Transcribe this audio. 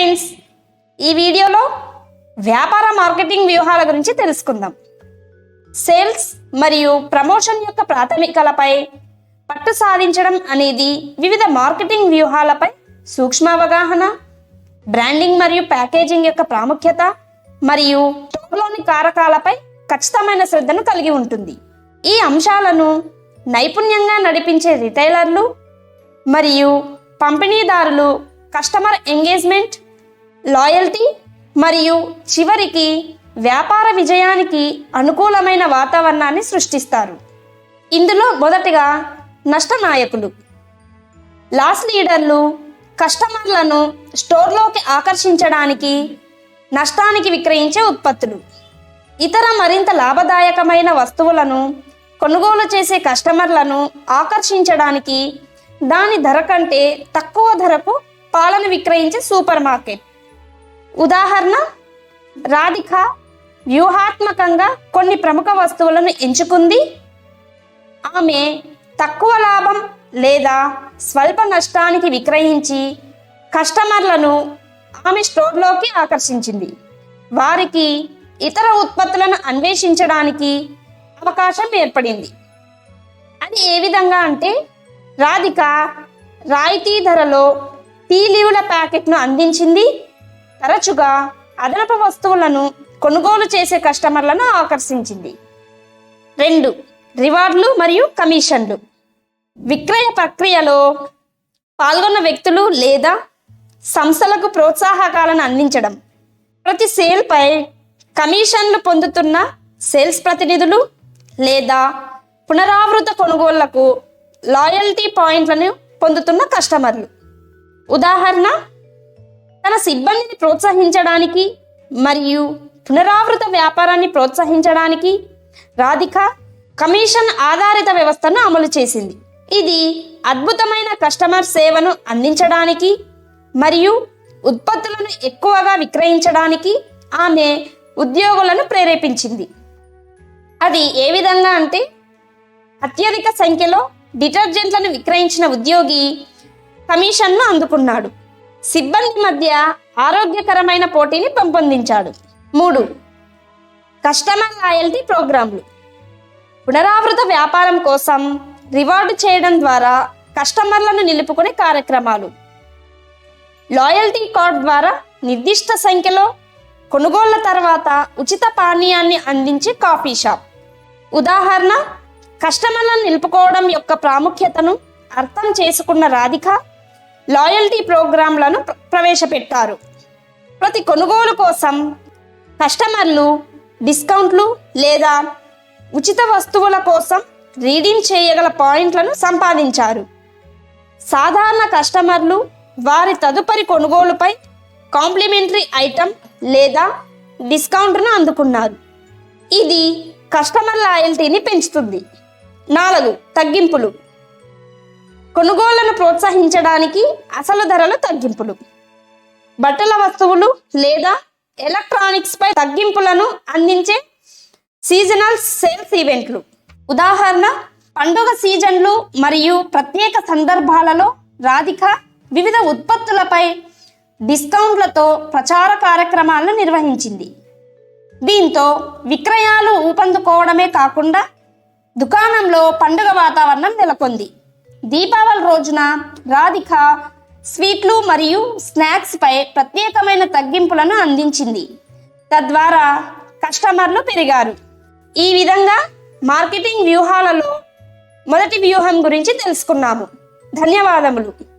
Friends ఈ వీడియోలో వ్యాపార మార్కెటింగ్ వ్యూహాల గురించి తెలుసుకుందాం. సేల్స్ మరియు ప్రమోషన్ యొక్క ప్రాథమికలపై పట్టు సాధించడం అనేది వివిధ మార్కెటింగ్ వ్యూహాలపై సూక్ష్మ అవగాహన బ్రాండింగ్ మరియు ప్యాకేజింగ్ యొక్క ప్రాముఖ్యత మరియు స్టోర్లోని కారకాలపై ఖచ్చితమైన శ్రద్ధను కలిగి ఉంటుంది. ఈ అంశాలను నైపుణ్యంగా నడిపించే రిటైలర్లు మరియు పంపిణీదారులు కస్టమర్ ఎంగేజ్మెంట్ లాయల్టీ మరియు చివరికి వ్యాపార విజయానికి అనుకూలమైన వాతావరణాన్ని సృష్టిస్తారు. ఇందులో మొదటిగా నష్ట నాయకులు లాస్ లీడర్లు కస్టమర్లను స్టోర్లోకి ఆకర్షించడానికి నష్టానికి విక్రయించే ఉత్పత్తులు. ఇతర మరింత లాభదాయకమైన వస్తువులను కొనుగోలు చేసే కస్టమర్లను ఆకర్షించడానికి దాని ధర కంటే తక్కువ ధరకు పాలను విక్రయించే సూపర్ మార్కెట్. ఉదాహరణ రాధిక వ్యూహాత్మకంగా కొన్ని ప్రముఖ వస్తువులను ఎంచుకుంది. ఆమె తక్కువ లాభం లేదా స్వల్ప నష్టానికి విక్రయించి కస్టమర్లను ఆమె స్టోర్లోకి ఆకర్షించింది. వారికి ఇతర ఉత్పత్తులను అన్వేషించడానికి అవకాశం ఏర్పడింది. అది ఏ విధంగా అంటే రాధిక రాయితీ ధరలో టీ లీవుల ప్యాకెట్ను అందించింది. తరచుగా అదనపు వస్తువులను కొనుగోలు చేసే కస్టమర్లను ఆకర్షించింది. రెండు రివార్డులు మరియు కమిషన్లు. విక్రయ ప్రక్రియలో పాల్గొన్న వ్యక్తులు లేదా సంస్థలకు ప్రోత్సాహకాలను అందించడం. ప్రతి సేల్పై కమిషన్లు పొందుతున్న సేల్స్ ప్రతినిధులు లేదా పునరావృత కొనుగోళ్ళకు లాయల్టీ పాయింట్లను పొందుతున్న కస్టమర్లు. ఉదాహరణ తన సిబ్బందిని ప్రోత్సహించడానికి మరియు పునరావృత వ్యాపారాన్ని ప్రోత్సహించడానికి రాధిక కమిషన్ ఆధారిత వ్యవస్థను అమలు చేసింది. ఇది అద్భుతమైన కస్టమర్ సేవను అందించడానికి మరియు ఉత్పత్తులను ఎక్కువగా విక్రయించడానికి ఆమె ఉద్యోగులను ప్రేరేపించింది. అది ఏ విధంగా అంటే అత్యధిక సంఖ్యలో డిటర్జెంట్లను విక్రయించిన ఉద్యోగి కమిషన్ను అందుకున్నాడు. సిబ్బంది మధ్య ఆరోగ్యకరమైన పోటీని పెంపొందించాడు. మూడు కస్టమర్ లాయల్టీ ప్రోగ్రాంలు. పునరావృత వ్యాపారం కోసం రివార్డు చేయడం ద్వారా కస్టమర్లను నిలుపుకునే కార్యక్రమాలు. లాయల్టీ కార్డ్ ద్వారా నిర్దిష్ట సంఖ్యలో కొనుగోళ్ళ తర్వాత ఉచిత పానీయాన్ని అందించే కాఫీ షాప్. ఉదాహరణ కస్టమర్లను నిలుపుకోవడం యొక్క ప్రాముఖ్యతను అర్థం చేసుకున్న రాధిక లాయల్టీ ప్రోగ్రాంలను ప్రవేశపెట్టారు. ప్రతి కొనుగోలు కోసం కస్టమర్లు డిస్కౌంట్లు లేదా ఉచిత వస్తువుల కోసం రీడింగ్ చేయగల పాయింట్లను సంపాదించారు. సాధారణ కస్టమర్లు వారి తదుపరి కొనుగోలుపై కాంప్లిమెంటరీ ఐటమ్ లేదా డిస్కౌంట్ను అందుకున్నారు. ఇది కస్టమర్ లాయల్టీని పెంచుతుంది. నాలుగు తగ్గింపులు. కొనుగోళ్ళను ప్రోత్సహించడానికి అసలు ధరలు తగ్గింపులు. బట్టల వస్తువులు లేదా ఎలక్ట్రానిక్స్పై తగ్గింపులను అందించే సీజనల్ సేల్స్ ఈవెంట్లు. ఉదాహరణ పండుగ సీజన్లు మరియు ప్రత్యేక సందర్భాలలో రాధిక వివిధ ఉత్పత్తులపై డిస్కౌంట్లతో ప్రచార కార్యక్రమాలను నిర్వహించింది. దీంతో విక్రయాలు ఊపందుకోవడమే కాకుండా దుకాణంలో పండుగ వాతావరణం నెలకొంది. దీపావళి రోజున రాధిక స్వీట్లు మరియు స్నాక్స్పై ప్రత్యేకమైన తగ్గింపులను అందించింది. తద్వారా కస్టమర్లు పెరిగారు. ఈ విధంగా మార్కెటింగ్ వ్యూహాలలో మొదటి వ్యూహం గురించి తెలుసుకున్నాము. ధన్యవాదములు.